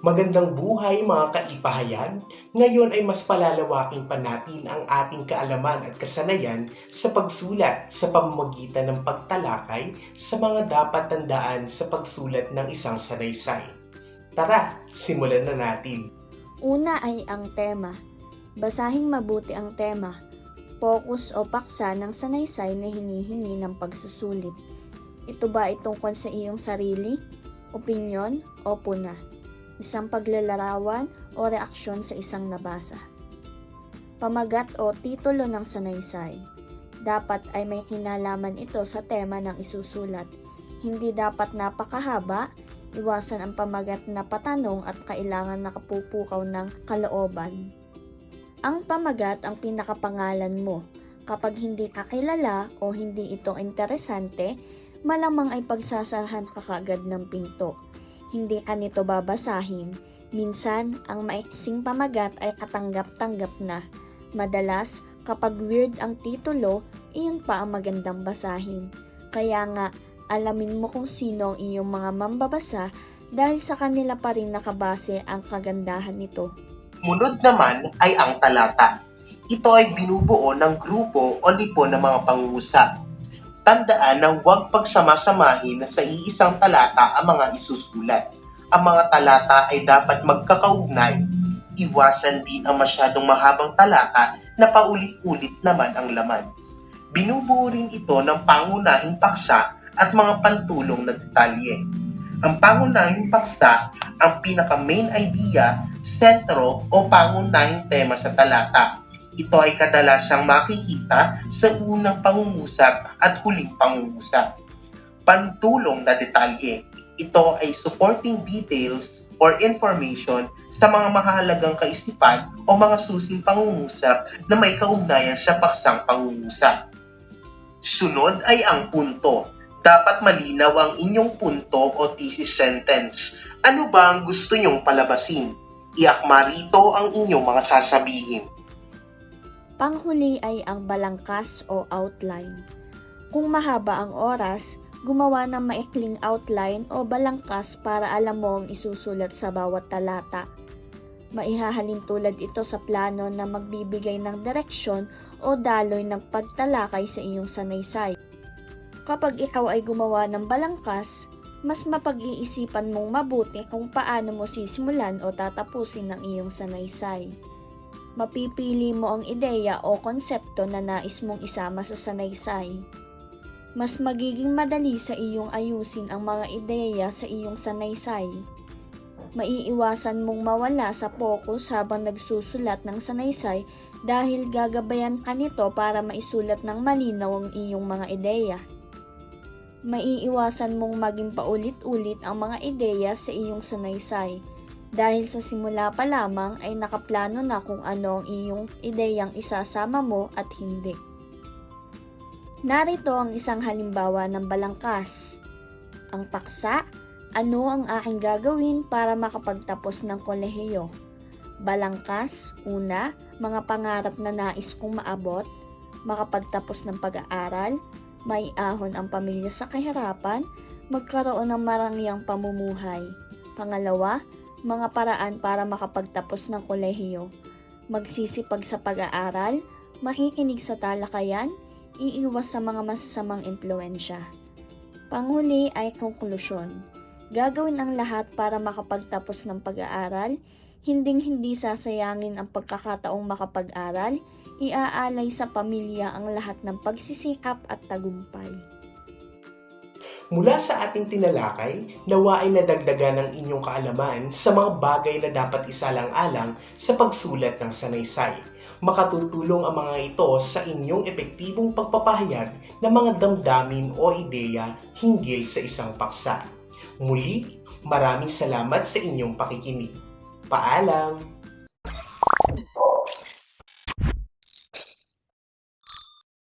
Magandang buhay mga kaipahayag! Ngayon ay mas palalawaking pa natin ang ating kaalaman at kasanayan sa pagsulat sa pamamagitan ng pagtalakay sa mga dapat tandaan sa pagsulat ng isang sanaysay. Tara, simulan na natin. Una ay ang tema. Basahing mabuti ang tema. Focus o paksa ng sanaysay na hinihingi ng pagsusulit. Ito ba tungkol sa iyong sarili, opinyon o puna? Isang paglalarawan o reaksyon sa isang nabasa. Pamagat o titulo ng sanaysay. Dapat ay may kinalaman ito sa tema ng isusulat. Hindi dapat napakahaba, iwasan ang pamagat na patanong at kailangan nakapupukaw ng kalooban. Ang pamagat ang pinakapangalan mo. Kapag hindi ka kilala o hindi ito interesante, malamang ay pagsasarahan ka kagad ng pinto. Hindi ka nito babasahin. Minsan, ang maiksing pamagat ay katanggap-tanggap na. Madalas, kapag weird ang titulo, iyon pa ang magandang basahin. Kaya nga, alamin mo kung sino ang iyong mga mambabasa dahil sa kanila pa rin nakabase ang kagandahan nito. Munod naman ay ang talata. Ito ay binubuo ng grupo o lipon ng mga pangungusap. Tandaan na huwag pagsamasamahin sa iisang talata ang mga isusulat. Ang mga talata ay dapat magkakaugnay. Iwasan din ang masyadong mahabang talata na paulit-ulit naman ang laman. Binubuo rin ito ng pangunahing paksa at mga pantulong na detalye. Ang pangunahing paksa ang pinaka-main idea, sentro o pangunahing tema sa talata. Ito ay kadalasang makikita sa unang pangungusap at huling pangungusap. Pantulong na detalye. Ito ay supporting details or information sa mga mahalagang kaisipan o mga susing pangungusap na may kaugnayan sa paksang pangungusap. Sunod ay ang punto. Dapat malinaw ang inyong punto o thesis sentence. Ano ba ang gusto nyong palabasin? Iakma rito ang inyong mga sasabihin. Panghuli ay ang balangkas o outline. Kung mahaba ang oras, gumawa ng maikling outline o balangkas para alam mo ang isusulat sa bawat talata. Maihahalin tulad ito sa plano na magbibigay ng direksyon o daloy ng pagtalakay sa iyong sanaysay. Kapag ikaw ay gumawa ng balangkas, mas mapag-iisipan mong mabuti kung paano mo sisimulan o tatapusin ang iyong sanaysay mapipili mo ang ideya o konsepto na nais mong isama sa sanaysay. Mas magiging madali sa iyong ayusin ang mga ideya sa iyong sanaysay. Maiiwasan mong mawala sa focus habang nagsusulat ng sanaysay dahil gagabayan ka nito para maisulat ng malinaw ang iyong mga ideya. Maiiwasan mong maging paulit-ulit ang mga ideya sa iyong sanaysay dahil sa simula pa lamang ay nakaplano na kung ano ang iyong ideyang isasama mo at hindi. Narito ang isang halimbawa ng balangkas. Ang paksa, ano ang aking gagawin para makapagtapos ng kolehiyo? Balangkas, una, mga pangarap na nais kong maabot, makapagtapos ng pag-aaral, may ahon ang pamilya sa kahirapan, magkaroon ng marangyang pamumuhay. Pangalawa, mga paraan para makapagtapos ng kolehiyo, magsisipag sa pag-aaral, makikinig sa talakayan, iiwas sa mga masasamang impluensya. Panghuli ay konklusyon. Gagawin ang lahat para makapagtapos ng pag-aaral, hinding-hindi sasayangin ang pagkakataong makapag-aral, iaalay sa pamilya ang lahat ng pagsisikap at tagumpay. Mula sa ating tinalakay, nawa ay nadagdagan ng inyong kaalaman sa mga bagay na dapat isalang-alang sa pagsulat ng sanaysay. Makatutulong ang mga ito sa inyong epektibong pagpapahayag ng mga damdamin o ideya hinggil sa isang paksa. Muli, maraming salamat sa inyong pakikinig. Paalam!